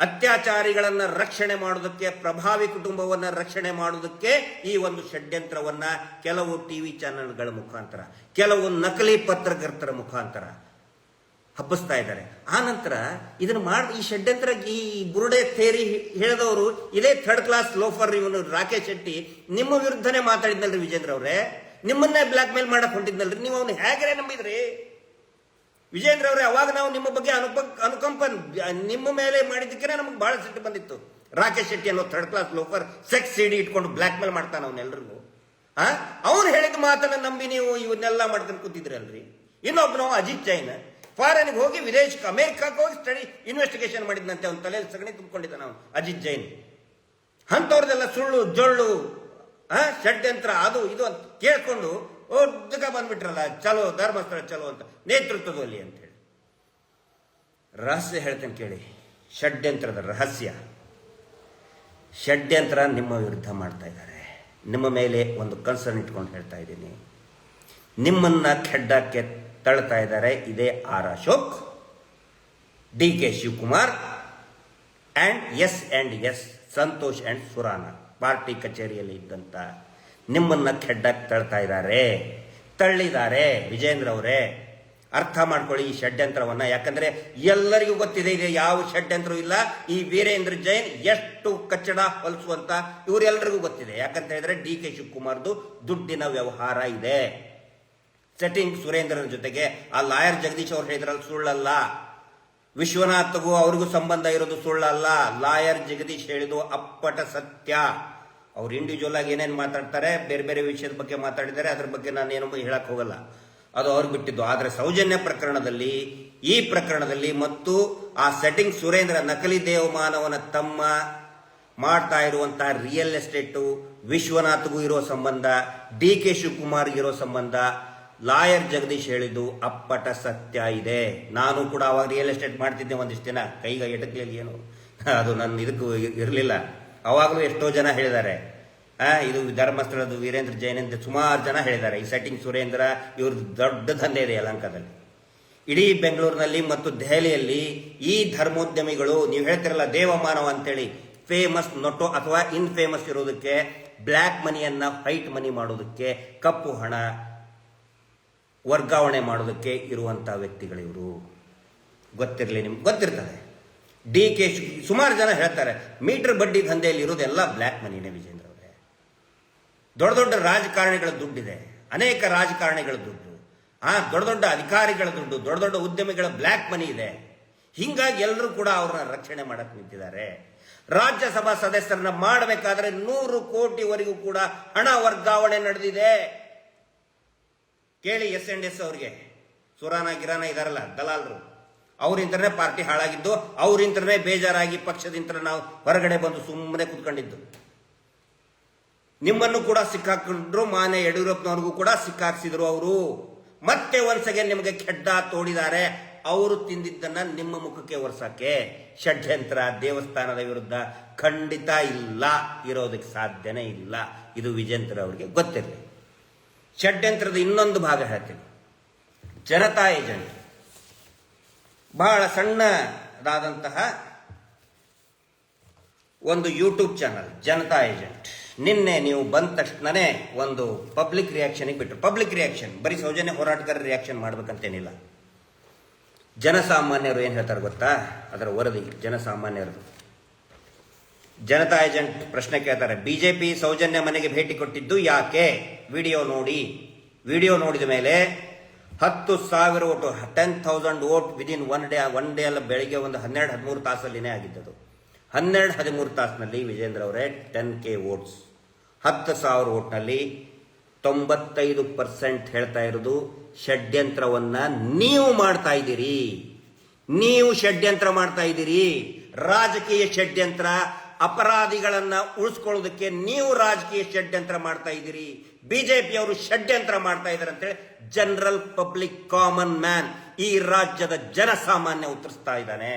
ಅತ್ಯಾಚಾರಿಗಳನ್ನ ರಕ್ಷಣೆ ಮಾಡೋದಕ್ಕೆ, ಪ್ರಭಾವಿ ಕುಟುಂಬವನ್ನು ರಕ್ಷಣೆ ಮಾಡೋದಕ್ಕೆ ಈ ಒಂದು ಷಡ್ಯಂತ್ರವನ್ನ ಕೆಲವು ಟಿವಿ ಚಾನೆಲ್ಗಳ ಮುಖಾಂತರ, ಕೆಲವು ನಕಲಿ ಪತ್ರಕರ್ತರ ಮುಖಾಂತರ ಹಬ್ಬಿಸ್ತಾ ಇದ್ದಾರೆ. ಆ ನಂತರ ಇದನ್ನ ಮಾಡಿ, ಈ ಷಡ್ಯಂತ್ರ ಈ ಬುರುಡೆ ಥೇರಿ ಹೇಳಿದವರು, ಇದೇ ಥರ್ಡ್ ಕ್ಲಾಸ್ ಲೋಫರ್ ಇವನು ರಾಕೇಶ್ ಶೆಟ್ಟಿ, ನಿಮ್ಮ ವಿರುದ್ಧನೇ ಮಾತಾಡಿದ್ನಲ್ರಿ ವಿಜೇಂದ್ರ ಅವರೇ? ನಿಮ್ಮನ್ನೇ ಬ್ಲ್ಯಾಕ್ ಮೇಲ್ ಮಾಡಕ್ ಹೊಂಟಿದ್ನಲ್ರಿ? ನೀವು ಅವನು ಹೇಗೆ ನಂಬಿದ್ರಿ? ವಿಜೇಂದ್ರ ಅವರೇ ಅವಾಗ ನಾವು ನಿಮ್ಮ ಬಗ್ಗೆ ಅನುಪ ಅನುಕಂಪ ನಿಮ್ಮ ಮೇಲೆ ಮಾಡಿದ್ದಕ್ಕೆ ನಮಗೆ ಬಹಳ ಸಿಟ್ಟು ಬಂದಿತ್ತು. ರಾಕೇಶ್ ಶೆಟ್ಟಿ ಅನ್ನೋ third class loafer sex CD ಇಟ್ಕೊಂಡು ಬ್ಲ್ಯಾಕ್ ಮೇಲ್ ಮಾಡ್ತಾನೆ ಅವನ್ನೆಲ್ಲರಿಗೂ ಆ? ಅವ್ನು ಹೇಳಿದ ಮಾತನ್ನ ನಂಬಿ ನೀವು ಇವನ್ನೆಲ್ಲ ಮಾಡ್ಕೊಂಡು ಕೂತಿದ್ರಲ್ರಿ? ಇನ್ನೊಬ್ಬ ನಾವು ಅಜಿತ್ ಜೈನ್. ಫಾರಿನ್ಗೆ ಹೋಗಿ ವಿದೇಶಕ್ಕೆ ಅಮೆರಿಕಕ್ಕೆ ಹೋಗಿ ಸ್ಟಡಿ ಇನ್ವೆಸ್ಟಿಗೇಷನ್ ಮಾಡಿದ್ನಂತೆ ಅವ್ನ ತಲೆಯಲ್ಲಿ ಸಗಣಿ ತುಂಬಿಕೊಂಡಿದ್ದ ನಾವು ಅಜಿತ್ ಜೈನ್. ಅಂಥವ್ರದೆಲ್ಲ ಸುಳ್ಳು, ಜೊಳ್ಳು ಷಡ್ಯಂತ್ರ, ಅದು, ಇದು ಅಂತ ಕೇಳ್ಕೊಂಡು ಒದ್ದಗ ಬಂದ್ಬಿಟ್ರಲ್ಲ, ಚಲೋ, ಧರ್ಮಸ್ಥಳ ಚಲೋ ಅಂತ ನೇತೃತ್ವದಲ್ಲಿ ಅಂತ ಹೇಳಿ. ರಹಸ್ಯ ಹೇಳ್ತೇನೆ ಕೇಳಿ, ಷಡ್ಯಂತ್ರದ ರಹಸ್ಯ. ಷಡ್ಯಂತ್ರ ನಿಮ್ಮ ವಿರುದ್ಧ ಮಾಡ್ತಾ ಇದ್ದಾರೆ. ನಿಮ್ಮ ಮೇಲೆ ಒಂದು ಕನ್ಸರ್ನ್ ಇಟ್ಕೊಂಡು ಹೇಳ್ತಾ ಇದ್ದೀನಿ. ನಿಮ್ಮನ್ನ ಖೆಡ್ಡಕ್ಕೆ ತಳ್ತಾ ಇದ್ದಾರೆ ಇದೇ R Ashok, D K Shivakumar and S and S Santosh and Surana, party ಕಚೇರಿಯಲ್ಲಿ ಇದ್ದಂತ ನಿಮ್ಮನ್ನ ಖೆಡ್ಡಕ್ಕೆ ತಳ್ತಾ ಇದ್ದಾರೆ ತಳ್ಳಿದ್ದಾರೆ ವಿಜೇಂದ್ರ ಅವರೇ. ಅರ್ಥ ಮಾಡ್ಕೊಳ್ಳಿ ಈ ಷಡ್ಯಂತ್ರವನ್ನು. ಯಾಕಂದ್ರೆ ಎಲ್ಲರಿಗೂ ಗೊತ್ತಿದೆ ಇದೆ ಯಾವ ಷಡ್ಯಂತ್ರ ಇಲ್ಲ. ಈ ವೀರೇಂದ್ರ ಜೈನ್ ಎಷ್ಟು ಕಚ್ಚಡ ಹೊಲಿಸುವಂತ ಇವರೆಲ್ಲರಿಗೂ ಗೊತ್ತಿದೆ. ಯಾಕಂತ ಹೇಳಿದ್ರೆ ಡಿ ಕೆ ಶಿವಕುಮಾರ್ದು ದುಡ್ಡಿನ ವ್ಯವಹಾರ ಇದೆ. ಸೆಟ್ಟಿಂಗ್ ಸುರೇಂದ್ರನ ಜೊತೆಗೆ ಆ ಲಾಯರ್ ಜಗದೀಶ್ ಅವರು ಹೇಳಿದ್ರಲ್ಲಿ, ಸುಳ್ಳಲ್ಲ. ವಿಶ್ವನಾಥಗೂ ಅವ್ರಿಗೂ ಸಂಬಂಧ ಇರೋದು ಸುಳ್ಳಲ್ಲ. ಲಾಯರ್ ಜಗದೀಶ್ ಹೇಳಿದ್ದು ಅಪ್ಪಟ ಸತ್ಯ. ಅವ್ರು ಇಂಡಿವಿಜುವಲ್ ಆಗಿ ಏನೇನು ಮಾತಾಡ್ತಾರೆ, ಬೇರೆ ಬೇರೆ ವಿಷಯದ ಬಗ್ಗೆ ಮಾತಾಡಿದ್ದಾರೆ, ಅದ್ರ ಬಗ್ಗೆ ನಾನು ಏನು ಹೇಳಕ್ ಹೋಗಲ್ಲ. ಅದು ಅವ್ರು ಬಿಟ್ಟಿದ್ದು. ಆದರೆ ಸೌಜನ್ಯ ಪ್ರಕರಣದಲ್ಲಿ, ಈ ಪ್ರಕರಣದಲ್ಲಿ ಮತ್ತು ಆ ಸೆಟ್ಟಿಂಗ್ ಸುರೇಂದ್ರ ನಕಲಿ ದೇವಮಾನವನ ತಮ್ಮ ಮಾಡ್ತಾ ಇರುವಂಥ ರಿಯಲ್ ಎಸ್ಟೇಟು ವಿಶ್ವನಾಥ್ಗೂ ಇರೋ ಸಂಬಂಧ, ಡಿ ಕೆ ಶಿವಕುಮಾರ್ ಇರೋ ಸಂಬಂಧ, ಲಾಯರ್ ಜಗದೀಶ್ ಹೇಳಿದ್ದು ಅಪ್ಪಟ ಸತ್ಯ ಇದೆ. ನಾನು ಕೂಡ ಅವಾಗ ರಿಯಲ್ ಎಸ್ಟೇಟ್ ಮಾಡ್ತಿದ್ದೆ ಒಂದಿಷ್ಟು ದಿನ. ಕೈಗ ಎಟಕ್ಲಿ ಏನು? ಅದು ನನ್ನ ಇದಕ್ಕೂ ಇರಲಿಲ್ಲ. ಅವಾಗಲೂ ಎಷ್ಟೋ ಜನ ಹೇಳಿದ್ದಾರೆ ಇದು ಧರ್ಮಸ್ಥಳದ ವೀರೇಂದ್ರ ಜೈನ್ ಅಂತ ಸುಮಾರು ಜನ ಹೇಳಿದ್ದಾರೆ. ಈ ಸೆಟ್ಟಿಂಗ್ ಸುರೇಂದ್ರ ಇವ್ರದ್ದು ದೊಡ್ಡ ದಂಧೆ ಇದೆ ಯಲಂಕದಲ್ಲಿ. ಇಡೀ ಬೆಂಗಳೂರಿನಲ್ಲಿ ಮತ್ತು ದೆಹಲಿಯಲ್ಲಿ ಈ ಧರ್ಮೋದ್ಯಮಿಗಳು, ನೀವು ಹೇಳ್ತಿರಲ್ಲ ದೇವಮಾನವ ಅಂತೇಳಿ ಫೇಮಸ್ ನೊಟೋ ಅಥವಾ ಇನ್ ಫೇಮಸ್ ಇರೋದಕ್ಕೆ ಬ್ಲ್ಯಾಕ್ ಮನಿಯನ್ನ ವೈಟ್ ಮನಿ ಮಾಡೋದಕ್ಕೆ, ಕಪ್ಪು ಹಣ ವರ್ಗಾವಣೆ ಮಾಡೋದಕ್ಕೆ ಇರುವಂತಹ ವ್ಯಕ್ತಿಗಳಿವರು. ಗೊತ್ತಿರಲಿ ನಿಮ್ಗೆ, ಗೊತ್ತಿರ್ತದೆ. ಡಿ ಕೆ ಸುಮಾರು ಜನ ಹೇಳ್ತಾರೆ, ಮೀಟರ್ ಬಡ್ಡಿ ದಂಧೆಯಲ್ಲಿ ಇರೋದೆಲ್ಲ ಬ್ಲ್ಯಾಕ್ ಮನಿನೇ ವಿಜೇಂದ್ರ ಅವರೇ. ದೊಡ್ಡ ದೊಡ್ಡ ರಾಜಕಾರಣಿಗಳ ದುಡ್ಡಿದೆ, ಅನೇಕ ರಾಜಕಾರಣಿಗಳ ದುಡ್ಡು, ಆ ದೊಡ್ಡ ದೊಡ್ಡ ಅಧಿಕಾರಿಗಳ ದುಡ್ಡು, ದೊಡ್ಡ ದೊಡ್ಡ ಉದ್ಯಮಿಗಳ ಬ್ಲ್ಯಾಕ್ ಮನಿ ಇದೆ. ಹಿಂಗಾಗಿ ಎಲ್ಲರೂ ಕೂಡ ಅವ್ರನ್ನ ರಕ್ಷಣೆ ಮಾಡಕ್ ನಿಂತಿದ್ದಾರೆ. ರಾಜ್ಯಸಭಾ ಸದಸ್ಯರನ್ನ ಮಾಡಬೇಕಾದ್ರೆ ನೂರು ಕೋಟಿವರೆಗೂ ಕೂಡ ಹಣ ವರ್ಗಾವಣೆ ನಡೆದಿದೆ. ಕೇಳಿ ಎಸ್ ಎನ್ ಎಸ್ ಅವ್ರಿಗೆ. ಸುರಾನ ಗಿರಾನ ಇದಾರಲ್ಲ, ದಲಾಲ್ರು. ಅವರಿಂದನೇ ಪಾರ್ಟಿ ಹಾಳಾಗಿದ್ದು ಅವರಿಂದನೇ ಬೇಜಾರಾಗಿ ಪಕ್ಷದಿಂದ ನಾವು ಹೊರಗಡೆ ಬಂದು ಸುಮ್ಮನೆ ಕುತ್ಕೊಂಡಿದ್ದು. ನಿಮ್ಮನ್ನು ಕೂಡ ಸಿಕ್ಕಾಕೊಂಡ್ರು ಮಾನ್ಯ ಯಡಿಯೂರಪ್ಪನವ್ರಿಗೂ ಕೂಡ ಸಿಕ್ಕಾಕ್ಸಿದ್ರು ಅವರು. ಮತ್ತೆ ಒಂದ್ಸಗೆ ನಿಮಗೆ ಕೆಡ್ಡ ತೋಡಿದ್ದಾರೆ. ಅವರು ತಿಂದಿದ್ದನ್ನ ನಿಮ್ಮ ಮುಖಕ್ಕೆ ಒರೆಸಕ್ಕೆ ಷಡ್ಯಂತ್ರ ದೇವಸ್ಥಾನದ ವಿರುದ್ಧ ಖಂಡಿತ ಇಲ್ಲ, ಇರೋದಕ್ಕೆ ಸಾಧ್ಯನೇ ಇಲ್ಲ. ಇದು ವಿಜೇಂದ್ರ ಅವರಿಗೆ ಗೊತ್ತಿರಲಿ. ಷಡ್ಯಂತ್ರದ ಇನ್ನೊಂದು ಭಾಗ ಹೇಳ್ತೀನಿ. ಜನತಾ ಏಜೆಂಟ್ ಬಹಳ ಸಣ್ಣದಾದಂತಹ ಒಂದು ಯೂಟ್ಯೂಬ್ ಚಾನಲ್ ಜನತಾ ಏಜೆಂಟ್. ನಿನ್ನೆ ನೀವು ಬಂದ ತಕ್ಷಣನೇ ಒಂದು ಪಬ್ಲಿಕ್ ರಿಯಾಕ್ಷನ್ಗೆ ಬಿಟ್ಟರು ಪಬ್ಲಿಕ್ ರಿಯಾಕ್ಷನ್ ಬರೀ ಸೌಜನ್ಯ ಹೋರಾಟಗಾರ ರಿಯಾಕ್ಷನ್ ಮಾಡ್ಬೇಕಂತೇನಿಲ್ಲ. ಜನಸಾಮಾನ್ಯರು ಏನು ಹೇಳ್ತಾರೆ ಗೊತ್ತಾ? ಅದರ ವರದಿ, ಜನಸಾಮಾನ್ಯರದು. ಜನತಾ ಏಜೆಂಟ್ ಪ್ರಶ್ನೆ ಕೇಳ್ತಾರೆ, ಬಿಜೆಪಿ ಸೌಜನ್ಯ ಮನೆಗೆ ಭೇಟಿ ಕೊಟ್ಟಿದ್ದು ಯಾಕೆ? ವಿಡಿಯೋ ನೋಡಿ, ವಿಡಿಯೋ ನೋಡಿದ ಮೇಲೆ ಹತ್ತು ಸಾವಿರ vote ten thousand vote within one day one day ಅಲ್ಲ, ಬೆಳಿಗ್ಗೆ ಒಂದು ಹನ್ನೆರಡು, ಹದಿಮೂರು ತಾಸಲ್ಲಿನೇ ಆಗಿದ್ದದು. ಹನ್ನೆರಡು, ಹದಿಮೂರು ತಾಸಿನಲ್ಲಿ ವಿಜೇಂದ್ರ ಅವರೇ ಟೆನ್ ಕೆ ಓಟ್ಸ್ ಹತ್ತು ಸಾವಿರ ಓಟ್ನಲ್ಲಿ ತೊಂಬತ್ತೈದು ಪರ್ಸೆಂಟ್ ಹೇಳ್ತಾ ಇರೋದು ಷಡ್ಯಂತ್ರವನ್ನ ನೀವು ಮಾಡ್ತಾ ಇದ್ದೀರಿ. ನೀವು ಷಡ್ಯಂತ್ರ ಮಾಡ್ತಾ ಇದ್ದೀರಿ. ರಾಜಕೀಯ ಷಡ್ಯಂತ್ರ ಅಪರಾಧಿಗಳನ್ನ ಉಳಿಸ್ಕೊಳ್ಳೋದಕ್ಕೆ ನೀವು ರಾಜಕೀಯ ಷಡ್ಯಂತ್ರ ಮಾಡ್ತಾ ಇದ್ದೀರಿ. ಬಿಜೆಪಿಯವರು ಷಡ್ಯಂತ್ರ ಮಾಡ್ತಾ ಇದ್ದಾರೆ ಅಂತೇಳಿ ಜನರಲ್ ಪಬ್ಲಿಕ್ ಕಾಮನ್ ಮ್ಯಾನ್ ಈ ರಾಜ್ಯದ ಜನಸಾಮಾನ್ಯ ಉತ್ತರಿಸ್ತಾ ಇದ್ದಾನೆ.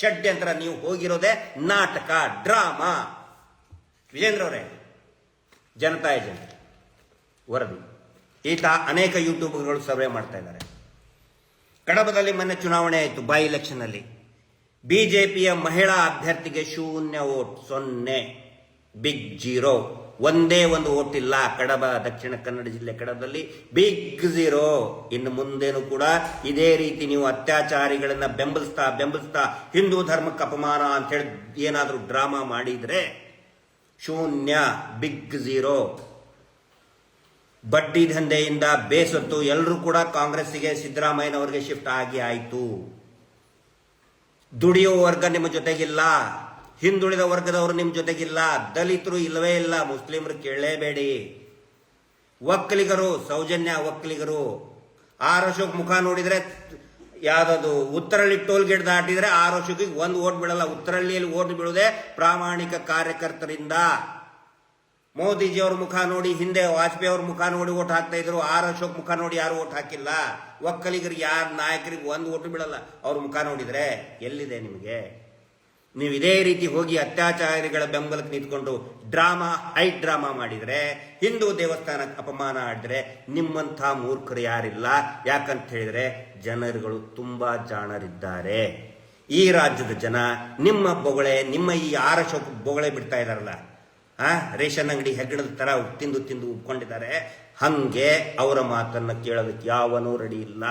ಷಡ್ಯಂತ್ರ ನೀವು ಹೋಗಿರೋದೇ ನಾಟಕ, ಡ್ರಾಮಾ. ವಿಜೇಂದ್ರ ಅವರೇ, ಜನತಾ ಏಜೆಂಟ್, ವರದಿ. ಈತ ಅನೇಕ ಯೂಟ್ಯೂಬ್ಗಳು ಸರ್ವೆ ಮಾಡ್ತಾ ಇದ್ದಾರೆ. ಕಡಬದಲ್ಲಿ ಮೊನ್ನೆ ಚುನಾವಣೆ ಆಯಿತು ಬೈ ಎಲೆಕ್ಷನ್ ಅಲ್ಲಿ ಬಿಜೆಪಿಯ ಮಹಿಳಾ ಅಭ್ಯರ್ಥಿಗೆ ಶೂನ್ಯ ಓಟ್ ಸೊನ್ನೆ. ಬಿಗ್ ಜೀರೋ ಒಂದೇ ಒಂದು ಓಟ್ ಇಲ್ಲ. ಕಡಬ, ದಕ್ಷಿಣ ಕನ್ನಡ ಜಿಲ್ಲೆ ಕಡಬದಲ್ಲಿ ಬಿಗ್ ಜೀರೋ ಇನ್ನು ಮುಂದೇನು ಕೂಡ ಇದೇ ರೀತಿ ನೀವು ಅತ್ಯಾಚಾರಿಗಳನ್ನ ಬೆಂಬಲಿಸ್ತಾ ಬೆಂಬಲಿಸ್ತಾ ಹಿಂದೂ ಧರ್ಮಕ್ಕೆ ಅಪಮಾನ ಅಂತ ಹೇಳಿ ಏನಾದರೂ ಡ್ರಾಮಾ ಮಾಡಿದ್ರೆ ಶೂನ್ಯ ಬಿಗ್ ಜೀರೋ ಬಡ್ಡಿ ದಂಧೆಯಿಂದ ಬೇಸತ್ತು. ಎಲ್ಲರೂ ಕೂಡ ಕಾಂಗ್ರೆಸ್ಸಿಗೆ ಸಿದ್ದರಾಮಯ್ಯನವರಿಗೆ ಶಿಫ್ಟ್ ಆಗಿ ಆಯಿತು. ದುಡಿಯೋ ವರ್ಗ ನಿಮ್ಮ ಜೊತೆಗಿಲ್ಲ. ಹಿಂದುಳಿದ ವರ್ಗದವರು ನಿಮ್ಮ ಜೊತೆಗಿಲ್ಲ. ದಲಿತರು ಇಲ್ಲವೇ ಇಲ್ಲ. ಮುಸ್ಲಿಮರು ಕೇಳಲೇಬೇಡಿ. ಒಕ್ಕಲಿಗರು ಸೌಜನ್ಯ ಒಕ್ಕಲಿಗರು ಆರ್ ಮುಖ ನೋಡಿದ್ರೆ ಯಾವ್ದದು? ಉತ್ತರಳ್ಳಿ ಟೋಲ್ ಗೇಟ್ ದಾಟಿದ್ರೆ ಆರ್ ಒಂದು ಓಟ್ ಬಿಡಲ್ಲ ಉತ್ತರಳ್ಳಿಯಲ್ಲಿ ಓಟ್ ಬೀಳುವುದೇ ಪ್ರಾಮಾಣಿಕ ಕಾರ್ಯಕರ್ತರಿಂದ. ಮೋದಿಜಿ ಅವ್ರ ಮುಖ ನೋಡಿ, ಹಿಂದೆ ವಾಜಪೇಯಿ ಅವ್ರ ಮುಖ ನೋಡಿ ಓಟ್ ಹಾಕ್ತಾ ಇದ್ರು, ಆರ್ ಅಶೋಕ್ ಮುಖ ನೋಡಿ ಯಾರು ಓಟ್ ಹಾಕಿಲ್ಲ. ಒಕ್ಕಲಿಗರಿಗೆ ಯಾರ ನಾಯಕರಿಗೆ ಒಂದು ಓಟು ಬಿಡಲ್ಲ ಅವ್ರ ಮುಖ ನೋಡಿದ್ರೆ ಎಲ್ಲಿದೆ ನಿಮಗೆ? ನೀವು ಇದೇ ರೀತಿ ಹೋಗಿ ಅತ್ಯಾಚಾರಿಗಳ ಬೆಂಬಲಕ್ಕೆ ನಿಂತ್ಕೊಂಡು ಡ್ರಾಮಾ, ಹೈ ಡ್ರಾಮಾ ಮಾಡಿದ್ರೆ, ಹಿಂದೂ ದೇವಸ್ಥಾನಕ್ಕೆ ಅಪಮಾನ ಆಡಿದ್ರೆ ನಿಮ್ಮಂಥ ಮೂರ್ಖರು ಯಾರಿಲ್ಲ. ಯಾಕಂತ ಹೇಳಿದ್ರೆ ಜನರುಗಳು ತುಂಬಾ ಜಾಣರಿದ್ದಾರೆ. ಈ ರಾಜ್ಯದ ಜನ ನಿಮ್ಮ ಬೊಗಳೆ, ನಿಮ್ಮ ಈ ಆರಶೋಕ್ ಬೊಗಳೆ ಬಿಡ್ತಾ ಇದಾರಲ್ಲ ಆ, ರೇಷನ್ ಅಂಗಡಿ ಹೆಗ್ಗಣದ ತರ ತಿಂದು ತಿಂದು ಉಪ್ಕೊಂಡಿದ್ದಾರೆ. ಹಂಗೆ ಅವರ ಮಾತನ್ನ ಕೇಳೋದಕ್ಕೆ ಯಾವನೂ ರೆಡಿ ಇಲ್ಲ.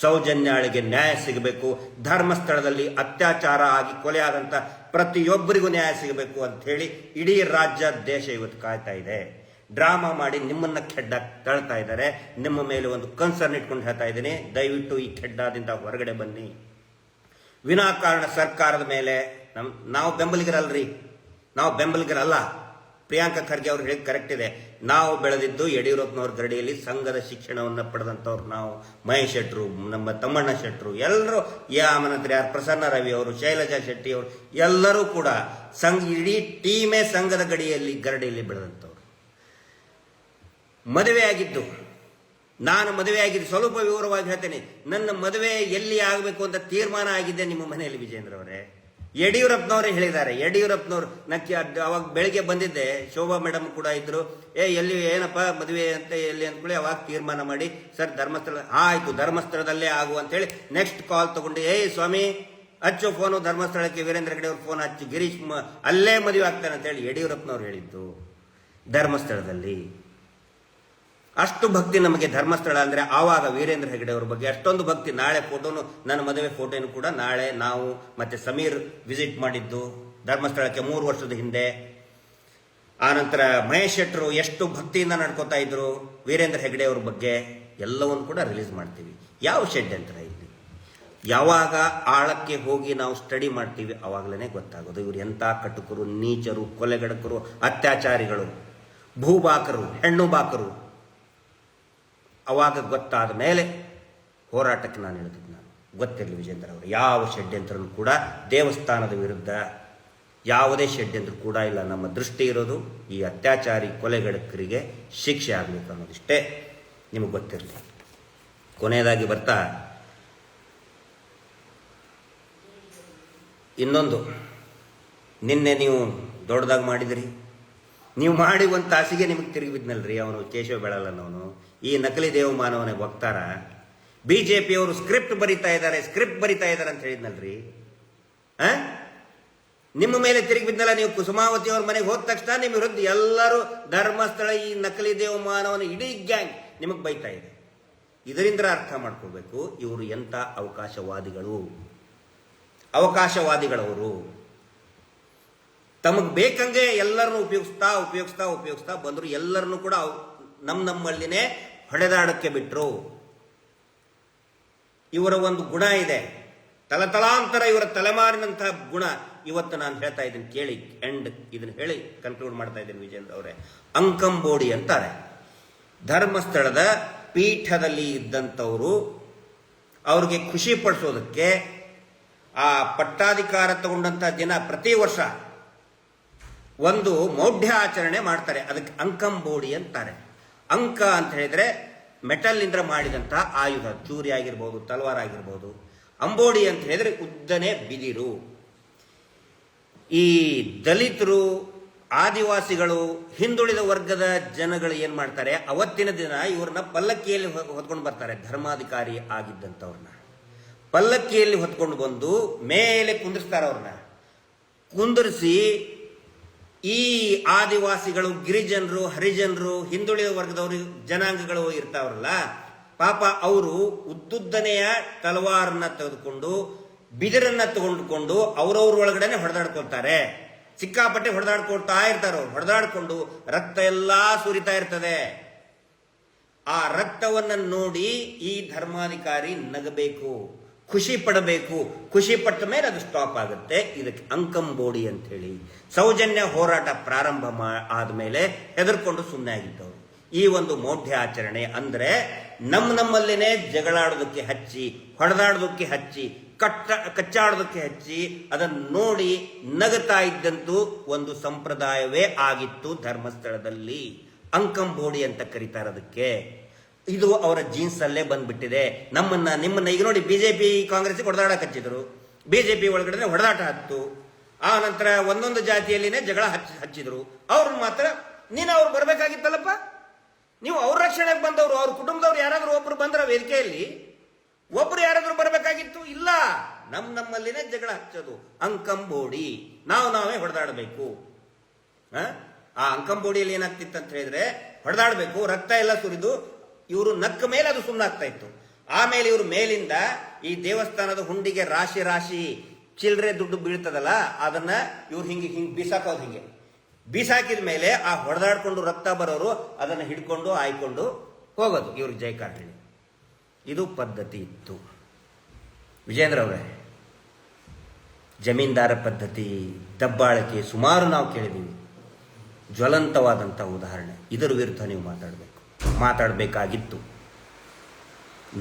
ಸೌಜನ್ಯಾಳಿಗೆ ನ್ಯಾಯ ಸಿಗಬೇಕು. ಧರ್ಮಸ್ಥಳದಲ್ಲಿ ಅತ್ಯಾಚಾರ ಆಗಿ ಕೊಲೆ ಆದಂತ ಪ್ರತಿಯೊಬ್ಬರಿಗೂ ನ್ಯಾಯ ಸಿಗಬೇಕು ಅಂತ ಹೇಳಿ ಇಡೀ ರಾಜ್ಯ ದೇಶ ಇವತ್ತು ಕಾಯ್ತಾ ಇದೆ. ಡ್ರಾಮಾ ಮಾಡಿ ನಿಮ್ಮನ್ನ ಕೆಡ್ಡ ತಳ್ತಾ ಇದ್ದಾರೆ. ನಿಮ್ಮ ಮೇಲೆ ಒಂದು ಕನ್ಸರ್ನ್ ಇಟ್ಕೊಂಡು ಹೇಳ್ತಾ ಇದ್ದೀನಿ. ದಯವಿಟ್ಟು ಈ ಕೆಡ್ಡದಿಂದ ಹೊರಗಡೆ ಬನ್ನಿ. ವಿನಾಕಾರಣ ಸರ್ಕಾರದ ಮೇಲೆ ನಮ್ ನಾವು ಬೆಂಬಲಿಗರಲ್ರಿ. ನಾವು ಬೆಂಬಲಿಗರಲ್ಲ. ಪ್ರಿಯಾಂಕಾ ಖರ್ಗೆ ಅವ್ರು ಹೇಳಿ ಕರೆಕ್ಟ್ ಇದೆ. ನಾವು ಬೆಳೆದಿದ್ದು ಯಡಿಯೂರಪ್ಪನವ್ರ ಗರಡಿಯಲ್ಲಿ ಸಂಘದ ಶಿಕ್ಷಣವನ್ನು ಪಡೆದಂಥವ್ರು ನಾವು. ಮಹೇಶ್ ಶೆಟ್ರು, ನಮ್ಮ ತಮ್ಮಣ್ಣ ಶೆಟ್ರು, ಎಲ್ಲರೂ ಯಾಮನಂತರ ಯಾರು ಪ್ರಸನ್ನ ರವಿ ಅವರು, ಶೈಲಜಾ ಶೆಟ್ಟಿ ಅವರು, ಎಲ್ಲರೂ ಕೂಡ ಸಂಘ, ಇಡೀ ಟೀಮೇ ಸಂಘದ ಗಡಿಯಲ್ಲಿ ಗರಡಿಯಲ್ಲಿ ಬೆಳೆದಂಥವ್ರು. ಮದುವೆ ಆಗಿದ್ದು, ನಾನು ಮದುವೆ ಆಗಿದ್ದು ಸ್ವಲ್ಪ ವಿವರವಾಗಿ ಹೇಳ್ತೇನೆ. ನನ್ನ ಮದುವೆ ಎಲ್ಲಿ ಆಗಬೇಕು ಅಂತ ತೀರ್ಮಾನ ಆಗಿದೆ ನಿಮ್ಮ ಮನೆಯಲ್ಲಿ ವಿಜೇಂದ್ರ ಅವರೇ. ಯಡಿಯೂರಪ್ಪನವರೇ ಹೇಳಿದ್ದಾರೆ. ಯಡಿಯೂರಪ್ಪನವ್ರು ನಕ್ಕಿ ಅವಾಗ ಬೆಳಿಗ್ಗೆ ಬಂದಿದ್ದೆ, ಶೋಭಾ ಮೇಡಮ್ ಕೂಡ ಇದ್ರು. ಏ, ಎಲ್ಲಿ, ಏನಪ್ಪ ಮದುವೆ ಅಂತ ಎಲ್ಲಿ ಅಂದ್ಕೊಳ್ಳಿ ಅವಾಗ ತೀರ್ಮಾನ ಮಾಡಿ, ಸರ್ ಧರ್ಮಸ್ಥಳ, ಆಯ್ತು, ಧರ್ಮಸ್ಥಳದಲ್ಲೇ ಆಗು ಅಂತೇಳಿ ನೆಕ್ಸ್ಟ್ ಕಾಲ್ ತಗೊಂಡು, ಏಯ್ ಸ್ವಾಮಿ, ಹಚ್ಚು ಫೋನು ಧರ್ಮಸ್ಥಳಕ್ಕೆ, ವೀರೇಂದ್ರ ಹೆಗಡೆ ಅವ್ರ ಫೋನ್ ಹಚ್ಚಿ, ಗಿರೀಶ್ ಅಲ್ಲೇ ಮದುವೆ ಆಗ್ತಾನೆ ಅಂತೇಳಿ ಯಡಿಯೂರಪ್ಪನವ್ರು ಹೇಳಿದ್ದು. ಧರ್ಮಸ್ಥಳದಲ್ಲಿ. ಅಷ್ಟು ಭಕ್ತಿ ನಮಗೆ ಧರ್ಮಸ್ಥಳ ಅಂದರೆ ಆವಾಗ ವೀರೇಂದ್ರ ಹೆಗಡೆ ಅವ್ರ ಬಗ್ಗೆ, ಅಷ್ಟೊಂದು ಭಕ್ತಿ. ನಾಳೆ ಫೋಟೋನು, ನನ್ನ ಮದುವೆ ಫೋಟೋನು ಕೂಡ ನಾಳೆ ನಾವು ಮತ್ತೆ ಸಮೀರ್ ವಿಸಿಟ್ ಮಾಡಿದ್ದು ಧರ್ಮಸ್ಥಳಕ್ಕೆ ಮೂರು ವರ್ಷದ ಹಿಂದೆ. ಆನಂತರ ಮಹೇಶ್ ಶೆಟ್ಟರು ಎಷ್ಟು ಭಕ್ತಿಯಿಂದ ನಡ್ಕೋತಾ ಇದ್ರು ವೀರೇಂದ್ರ ಹೆಗಡೆ ಅವ್ರ ಬಗ್ಗೆ, ಎಲ್ಲವನ್ನು ಕೂಡ ರಿಲೀಸ್ ಮಾಡ್ತೀವಿ. ಯಾವ ಷಡ್ಯಂತ್ರ ಇಲ್ಲಿ? ಯಾವಾಗ ಆಳಕ್ಕೆ ಹೋಗಿ ನಾವು ಸ್ಟಡಿ ಮಾಡ್ತೀವಿ ಅವಾಗಲೇ ಗೊತ್ತಾಗೋದು. ಇವರು ಎಂಥ ಕಟುಕರು, ನೀಚರು, ಕೊಲೆಗಡಕರು, ಅತ್ಯಾಚಾರಿಗಳು. ಭೂಬಾಕರು, ಹೆಣ್ಣು ಬಾಕರು. ಅವಾಗ ಗೊತ್ತಾದ ಮೇಲೆ ಹೋರಾಟಕ್ಕೆ ನಾನು ಹೇಳಿದ್ದು ನಾನು. ಗೊತ್ತಿರಲಿ ವಿಜೇಂದ್ರ ಅವರು, ಯಾವ ಷಡ್ಯಂತ್ರನೂ ಕೂಡ ದೇವಸ್ಥಾನದ ವಿರುದ್ಧ ಯಾವುದೇ ಷಡ್ಯಂತ್ರ ಕೂಡ ಇಲ್ಲ. ನಮ್ಮ ದೃಷ್ಟಿ ಇರೋದು ಈ ಅತ್ಯಾಚಾರಿ ಕೊಲೆಗಡಕರಿಗೆ ಶಿಕ್ಷೆ ಆಗಬೇಕು ಅನ್ನೋದಿಷ್ಟೇ ನಿಮಗೆ ಗೊತ್ತಿರಲಿ. ಕೊನೆಯದಾಗಿ ಬರ್ತಾ, ಇನ್ನೊಂದು, ನಿನ್ನೆ ನೀವು ದೊಡ್ಡದಾಗಿ ಮಾಡಿದಿರಿ. ನೀವು ಮಾಡಿ ಒಂದು ತಾಸಿಗೆ ನಿಮಗೆ ತಿರುಗಿ ಬಿದ್ನಲ್ರಿ ಅವನು ಕೇಶವ ಬೆಳಲ್ಲನವನು ಈ ನಕಲಿ ದೇವಮಾನವನ ವಕ್ತಾರ ಬಿ ಜೆ ಪಿಯವರು ಸ್ಕ್ರಿಪ್ಟ್ ಬರಿತಾ ಇದ್ದಾರೆ ಸ್ಕ್ರಿಪ್ಟ್ ಬರಿತಾ ಇದ್ದಾರೆ ಅಂತ ಹೇಳಿದ್ನಲ್ರಿ. ಆ ನಿಮ್ಮ ಮೇಲೆ ತಿರುಗಿ ಬಿದ್ನಲ್ಲ ನೀವು ಕುಸುಮಾವತಿ ಅವ್ರ ಮನೆಗೆ ಹೋದ ತಕ್ಷಣ ನಿಮ್ಮ ವಿರುದ್ಧ ಎಲ್ಲರೂ ಧರ್ಮಸ್ಥಳ ಈ ನಕಲಿ ದೇವಮಾನವನ ಇಡೀ ಗ್ಯಾಂಗ್ ನಿಮಗೆ ಬೈತಾ ಇದೆ. ಇದರಿಂದ ಅರ್ಥ ಮಾಡ್ಕೋಬೇಕು, ಇವರು ಎಂಥ ಅವಕಾಶವಾದಿಗಳು? ಅವಕಾಶವಾದಿಗಳವರು. ತಮಗೆ ಬೇಕಂಗೆ ಎಲ್ಲರನ್ನು ಉಪಯೋಗಿಸ್ತಾ ಉಪಯೋಗಿಸ್ತಾ ಉಪಯೋಗಿಸ್ತಾ ಬಂದರು ಎಲ್ಲರನ್ನು ಕೂಡ ನಮ್ಮ ನಮ್ಮಲ್ಲಿನೇ ಹೊಡೆದಾಡಕ್ಕೆ ಬಿಟ್ರು. ಇವರ ಒಂದು ಗುಣ ಇದೆ. ತಲತಲಾಂತರ ಇವರ ತಲೆಮಾರಿನಂತಹ ಗುಣ ಇವತ್ತು ನಾನು ಹೇಳ್ತಾ ಇದ್ದೀನಿ, ಕೇಳಿ ಎಂಡ್ ಇದನ್ನು ಹೇಳಿ ಕನ್ಕ್ಲೂಡ್ ಮಾಡ್ತಾ ಇದ್ದೀನಿ ವಿಜೇಂದ್ರ ಅವರೇ. ಅಂಕಂಬೋಡಿ ಅಂತಾರೆ. ಧರ್ಮಸ್ಥಳದ ಪೀಠದಲ್ಲಿ ಇದ್ದಂಥವರು ಅವ್ರಿಗೆ ಖುಷಿ ಪಡಿಸೋದಕ್ಕೆ ಆ ಪಟ್ಟಾಧಿಕಾರ ತಗೊಂಡಂಥ ದಿನ ಪ್ರತಿ ವರ್ಷ ಒಂದು ಮೌಢ್ಯ ಆಚರಣೆ ಮಾಡ್ತಾರೆ. ಅದಕ್ಕೆ ಅಂಕಂಬೋಡಿ ಅಂತಾರೆ. ಅಂಕ ಅಂತ ಹೇಳಿದ್ರೆ ಮೆಟಲ್ ಇಂದ ಮಾಡಿದಂತ ಆಯುಧ, ಚೂರಿ ಆಗಿರ್ಬೋದು, ತಲವಾರ್ ಆಗಿರ್ಬೋದು. ಅಂಬೋಡಿ ಅಂತ ಹೇಳಿದ್ರೆ ಉದ್ದನೆ ಬಿದಿರು. ಈ ದಲಿತರು, ಆದಿವಾಸಿಗಳು, ಹಿಂದುಳಿದ ವರ್ಗದ ಜನಗಳು ಏನು ಮಾಡ್ತಾರೆ? ಅವತ್ತಿನ ದಿನ ಇವ್ರನ್ನ ಪಲ್ಲಕ್ಕಿಯಲ್ಲಿ ಹೊತ್ಕೊಂಡು ಬರ್ತಾರೆ. ಧರ್ಮಾಧಿಕಾರಿ ಆಗಿದ್ದಂಥವ್ರನ್ನ. ಪಲ್ಲಕ್ಕಿಯಲ್ಲಿ ಹೊತ್ಕೊಂಡು ಬಂದು ಮೇಲೆ ಕುಂದಿರ್ತಾರೆ ಅವ್ರನ್ನ. ಕುಂದಿರಿಸಿ ಈ ಆದಿವಾಸಿಗಳು, ಗಿರಿಜನರು, ಹರಿಜನರು, ಹಿಂದುಳಿದ ವರ್ಗದವರು, ಜನಾಂಗಗಳು ಇರ್ತಾವ್ರಲ್ಲ, ಪಾಪ ಅವರು ಉದ್ದುದ್ದನೆಯ ತಲವಾರನ್ನ ತೆಗೆದುಕೊಂಡು, ಬಿದಿರನ್ನ ತಗೊಂಡುಕೊಂಡು ಅವರವ್ರ ಒಳಗಡೆನೆ ಹೊಡೆದಾಡ್ಕೊಳ್ತಾರೆ. ಸಿಕ್ಕಾಪಟ್ಟೆ ಹೊಡೆದಾಡ್ಕೊಳ್ತಾ ಇರ್ತಾರೋ ಹೊಡೆದಾಡ್ಕೊಂಡು ರಕ್ತ ಎಲ್ಲಾ ಸುರಿತಾ ಇರ್ತದೆ. ಆ ರಕ್ತವನ್ನ ನೋಡಿ ಈ ಧರ್ಮಾಧಿಕಾರಿ ನಗಬೇಕು. ಖುಷಿ ಪಡಬೇಕು ಖುಷಿ ಪಟ್ಟ ಮೇಲೆ ಅದು ಸ್ಟಾಪ್ ಆಗುತ್ತೆ. ಇದಕ್ಕೆ ಅಂಕಂಬೋಡಿ ಅಂತ ಹೇಳಿ ಸೌಜನ್ಯ ಹೋರಾಟ ಪ್ರಾರಂಭ ಮಾ, ಆದಮೇಲೆ ಹೆದರ್ಕೊಂಡು ಸುಮ್ಮನೆ ಆಗಿದ್ದವರು. ಈ ಒಂದು ಮೌಢ್ಯ ಆಚರಣೆ ಅಂದ್ರೆ ನಮ್ಮ ನಮ್ಮಲ್ಲಿನೇ ಜಗಳಾಡೋದಕ್ಕೆ ಹಚ್ಚಿ, ಹೊಡೆದಾಡೋದಕ್ಕೆ ಹಚ್ಚಿ, ಕಟ್ಟ, ಕಚ್ಚಾಡೋದಕ್ಕೆ ಹಚ್ಚಿ, ಅದನ್ನು ನೋಡಿ ನಗತಾ ಇದ್ದಂತೂ ಒಂದು ಸಂಪ್ರದಾಯವೇ ಆಗಿತ್ತು ಧರ್ಮಸ್ಥಳದಲ್ಲಿ. ಅಂಕಂಬೋಡಿ ಅಂತ ಕರೀತಾರೆ ಅದಕ್ಕೆ. ಇದು ಅವರ ಜೀನ್ಸ್ ಅಲ್ಲೇ ಬಂದ್ಬಿಟ್ಟಿದೆ. ನಮ್ಮನ್ನ, ನಿಮ್ಮನ್ನ ಈಗ ನೋಡಿ ಬಿಜೆಪಿ ಕಾಂಗ್ರೆಸ್ ಹೊಡೆದಾಡಕ್ ಹಚ್ಚಿದ್ರು. ಬಿಜೆಪಿ ಒಳಗಡೆ ಹೊಡೆದಾಟ ಹತ್ತು. ಆ ನಂತರ ಒಂದೊಂದು ಜಾತಿಯಲ್ಲಿನೇ ಜಗಳ ಹಚ್ಚ ಹಚ್ಚಿದ್ರು. ಅವ್ರನ್ನ ಮಾತ್ರ, ನೀನು ಅವ್ರು ಬರಬೇಕಾಗಿತ್ತಲ್ಲಪ್ಪ? ನೀವು ಅವ್ರ ರಕ್ಷಣೆಗೆ ಬಂದವರು, ಅವ್ರ ಕುಟುಂಬದವ್ರು ಯಾರಾದ್ರೂ ಒಬ್ರು ಬಂದ್ರ ವೇದಿಕೆಯಲ್ಲಿ? ಒಬ್ರು ಯಾರಾದ್ರೂ ಬರಬೇಕಾಗಿತ್ತು? ಇಲ್ಲ. ನಮ್ ನಮ್ಮಲ್ಲಿನೇ ಜಗಳ ಹಚ್ಚೋದು. ಅಂಕಂಬೋಡಿ, ನಾವು ನಾವೇ ಹೊಡೆದಾಡಬೇಕು? ಆ ಅಂಕಂಬೋಡಿಯಲ್ಲಿ ಏನಾಗ್ತಿತ್ತು ಅಂತ ಹೇಳಿದ್ರೆ, ಹೊಡೆದಾಡಬೇಕು, ರಕ್ತ ಎಲ್ಲ ಸುರಿದು ಇವರು ನಕ್ಕ ಮೇಲೆ ಅದು ಸುಮ್ಮನಾಗ್ತಾ ಇತ್ತು. ಆಮೇಲೆ ಇವರು ಮೇಲಿಂದ ಈ ದೇವಸ್ಥಾನದ ಹುಂಡಿಗೆ ರಾಶಿ ರಾಶಿ ಚಿಲ್ಲರೆ ದುಡ್ಡು ಬೀಳ್ತದಲ್ಲ, ಅದನ್ನ ಇವ್ರು ಹಿಂಗೆ ಹಿಂಗೆ ಬೀಸಾಕೋದು ಹಿಂಗೆ. ಬೀಸಾಕಿದ ಮೇಲೆ ಆ ಹೊಡೆದಾಡ್ಕೊಂಡು ರಕ್ತ ಬರೋರು ಅದನ್ನು ಹಿಡ್ಕೊಂಡು ಆಯ್ಕೊಂಡು ಹೋಗೋದು ಇವ್ರ ಜೈ ಹೇಳಿ ಇದು ಪದ್ಧತಿ ಇತ್ತು. ವಿಜೇಂದ್ರ ಅವರೇ, ಜಮೀನ್ದಾರ ಪದ್ಧತಿ, ದಬ್ಬಾಳಿಕೆ ಸುಮಾರು ನಾವು ಕೇಳಿದ್ದೀವಿ. ಜ್ವಲಂತವಾದಂಥ ಉದಾಹರಣೆ. ಇದರ ವಿರುದ್ಧ ನೀವು ಮಾತಾಡಬೇಕು. ಮಾತಾಡಬೇಕಾಗಿತ್ತು.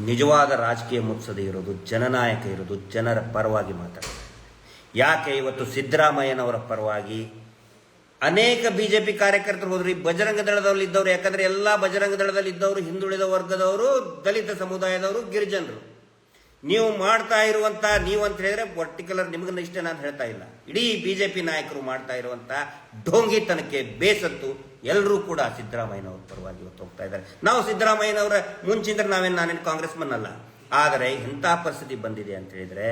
ನಿಜವಾದ ರಾಜಕೀಯ ಮುತ್ಸದ ಇರೋದು, ಜನನಾಯಕ ಇರೋದು, ಜನರ ಪರವಾಗಿ ಮಾತಾಡಬೇಕು ಯಾಕೆ ಇವತ್ತು ಸಿದ್ದರಾಮಯ್ಯನವರ ಪರವಾಗಿ ಅನೇಕ ಬಿಜೆಪಿ ಕಾರ್ಯಕರ್ತರು ಹೋದ್ರು ಬಜರಂಗ ದಳದಲ್ಲಿ ಇದ್ದವರು, ಯಾಕಂದ್ರೆ ಎಲ್ಲ ಬಜರಂಗ ದಳದಲ್ಲಿ ಇದ್ದವರು ಹಿಂದುಳಿದ ವರ್ಗದವರು, ದಲಿತ ಸಮುದಾಯದವರು, ಗಿರಿಜನರು. ನೀವು ಮಾಡ್ತಾ ಇರುವಂತ ನೀವು ಅಂತ ಹೇಳಿದ್ರೆ ಪರ್ಟಿಕ್ಯುಲರ್ ನಿಮಗನ್ನ ಇಷ್ಟ ನಾನು ಹೇಳ್ತಾ ಇಲ್ಲ. ಇಡೀ ಬಿಜೆಪಿ ನಾಯಕರು ಮಾಡ್ತಾ ಇರುವಂತ ಢೋಂಗಿತನಕ್ಕೆ ಬೇಸತ್ತು ಎಲ್ಲರೂ ಕೂಡ ಸಿದ್ದರಾಮಯ್ಯನವ್ರ ಪರವಾಗಿ ಇವತ್ತು ಹೋಗ್ತಾ ಇದ್ದಾರೆ. ನಾವು ಸಿದ್ದರಾಮಯ್ಯನವರ ಮುಂಚಿಂದ ನಾವೇನು ನಾನೇನು ಕಾಂಗ್ರೆಸ್ಮನ್ ಅಲ್ಲ ಆದರೆ ಇಂಥ ಪರಿಸ್ಥಿತಿ ಬಂದಿದೆ ಅಂತ ಹೇಳಿದ್ರೆ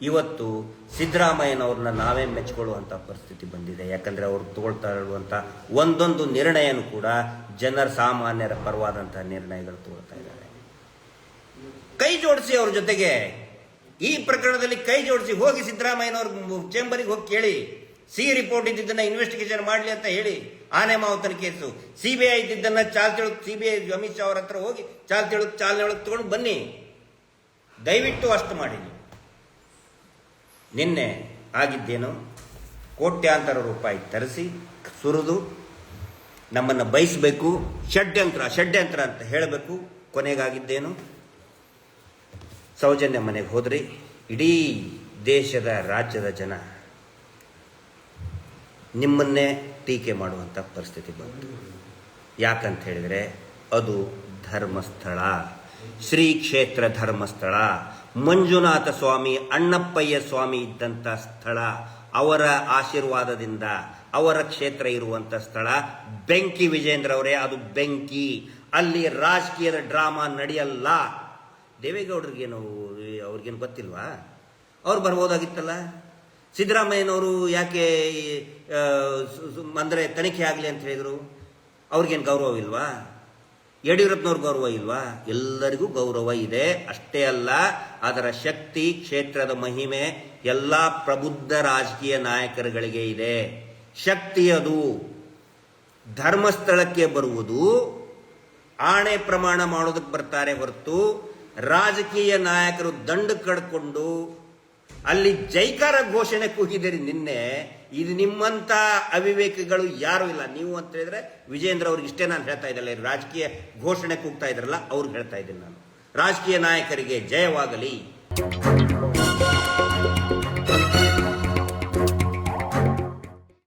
ಇವತ್ತು ಸಿದ್ದರಾಮಯ್ಯನವ್ರನ್ನ ನಾವೇ ಮೆಚ್ಕೊಳ್ಳುವಂಥ ಪರಿಸ್ಥಿತಿ ಬಂದಿದೆ. ಯಾಕಂದ್ರೆ ಅವರು ತಗೊಳ್ತಾ ಇರುವಂಥ ಒಂದೊಂದು ನಿರ್ಣಯನೂ ಕೂಡ ಜನರ ಸಾಮಾನ್ಯರ ಪರವಾದಂತಹ ನಿರ್ಣಯಗಳು ತಗೊಳ್ತಾ ಇದ್ದಾರೆ ಕೈ ಜೋಡಿಸಿ ಅವ್ರ ಜೊತೆಗೆ. ಈ ಪ್ರಕರಣದಲ್ಲಿ ಕೈ ಜೋಡಿಸಿ ಹೋಗಿ ಸಿದ್ದರಾಮಯ್ಯನವ್ರ ಚೇಂಬರಿಗೆ ಹೋಗಿ ಕೇಳಿ. ಸಿ ರಿಪೋರ್ಟ್ ಇದ್ದಿದ್ದನ್ನ ಇನ್ವೆಸ್ಟಿಗೇಷನ್ ಮಾಡಲಿ ಅಂತ ಹೇಳಿ ಆನೆ ಮಾವತನ ಕೇಸು. ಸಿ ಬಿ ಐ ಇದ್ದಿದ್ದನ್ನ ಚಾಲ್ತಿ ಐ ಅಮಿತ್ ಶಾ ಅವ್ರ ಹತ್ರ ಹೋಗಿ ಚಾಲ್ತಿ ಚಾಲನೆ ಒಳಗೆ ತಗೊಂಡು ಬನ್ನಿ. ದಯವಿಟ್ಟು ಅಷ್ಟು ಮಾಡಿ. ನಿನ್ನೆ ಆಗಿದ್ದೇನು? ಕೋಟ್ಯಾಂತರ ರೂಪಾಯಿ ತರಿಸಿ, ಸುರಿದು, ನಮ್ಮನ್ನು ಬಯಸಬೇಕು ಷಡ್ಯಂತ್ರ ಷಡ್ಯಂತ್ರ ಅಂತ ಹೇಳಬೇಕು. ಕೊನೆಗಾಗಿದ್ದೇನು? ಸೌಜನ್ಯ ಮನೆಗೆ ಹೋದ್ರಿ, ಇಡೀ ದೇಶದ ರಾಜ್ಯದ ಜನ ನಿಮ್ಮನ್ನೇ ಟೀಕೆ ಮಾಡುವಂಥ ಪರಿಸ್ಥಿತಿ ಬಂತು. ಯಾಕಂತ ಹೇಳಿದರೆ, ಅದು ಧರ್ಮಸ್ಥಳ. ಶ್ರೀ ಕ್ಷೇತ್ರ ಧರ್ಮಸ್ಥಳ. ಮಂಜುನಾಥ ಸ್ವಾಮಿ, ಅಣ್ಣಪ್ಪಯ್ಯ ಸ್ವಾಮಿ ಇದ್ದಂಥ ಸ್ಥಳ, ಅವರ ಆಶೀರ್ವಾದದಿಂದ ಅವರ ಕ್ಷೇತ್ರ ಇರುವಂಥ ಸ್ಥಳ. ಬೆಂಕಿ ವಿಜೇಂದ್ರ ಅವರೇ, ಅದು ಬೆಂಕಿ. ಅಲ್ಲಿ ರಾಜಕೀಯದ ಡ್ರಾಮಾ ನಡೆಯಲ್ಲ. ದೇವೇಗೌಡರಿಗೇನು ಅವ್ರಿಗೇನು ಗೊತ್ತಿಲ್ವಾ? ಅವ್ರು ಬರ್ಬೋದಾಗಿತ್ತಲ್ಲ? ಸಿದ್ದರಾಮಯ್ಯನವರು ಯಾಕೆ ಅಂದರೆ ತನಿಖೆ ಆಗಲಿ ಅಂತ ಹೇಳಿದರು? ಅವ್ರಿಗೇನು ಗೌರವ ಇಲ್ವಾ? ಯಡಿಯೂರಪ್ಪನವ್ರ ಗೌರವ ಇಲ್ವಾ? ಎಲ್ಲರಿಗೂ ಗೌರವ ಇದೆ, ಅಷ್ಟೇ ಅಲ್ಲ, ಅದರ ಶಕ್ತಿ, ಕ್ಷೇತ್ರದ ಮಹಿಮೆ ಎಲ್ಲ ಪ್ರಬುದ್ಧ ರಾಜಕೀಯ ನಾಯಕರುಗಳಿಗೆ ಇದೆ. ಶಕ್ತಿ ಅದು. ಧರ್ಮಸ್ಥಳಕ್ಕೆ ಬರುವುದು, ಆಣೆ ಪ್ರಮಾಣ ಮಾಡೋದಕ್ಕೆ ಬರ್ತಾರೆ ಹೊರತು ರಾಜಕೀಯ ನಾಯಕರು ದಂಡು ಕಡ್ಕೊಂಡು ಅಲ್ಲಿ ಜೈಕಾರ ಘೋಷಣೆ ಕೂಗಿದಿರಿ ನಿನ್ನೆ. ಇದು ನಿಮ್ಮಂತ ಅವಿವೇಕಿಗಳು ಯಾರು ಇಲ್ಲ. ನೀವು ಅಂತ ಹೇಳಿದ್ರೆ ವಿಜೇಂದ್ರ ಅವ್ರಿಗೆ ಇಷ್ಟೇ ನಾನು ಹೇಳ್ತಾ ಇದ್ದಲ್ಲ ರಾಜಕೀಯ ಘೋಷಣೆ ಕೂಗ್ತಾ ಇದ್ರಲ್ಲ, ಅವ್ರಿಗೆ ಹೇಳ್ತಾ ಇದ್ದೀನಿ ನಾನು. ರಾಜಕೀಯ ನಾಯಕರಿಗೆ ಜಯವಾಗಲಿ.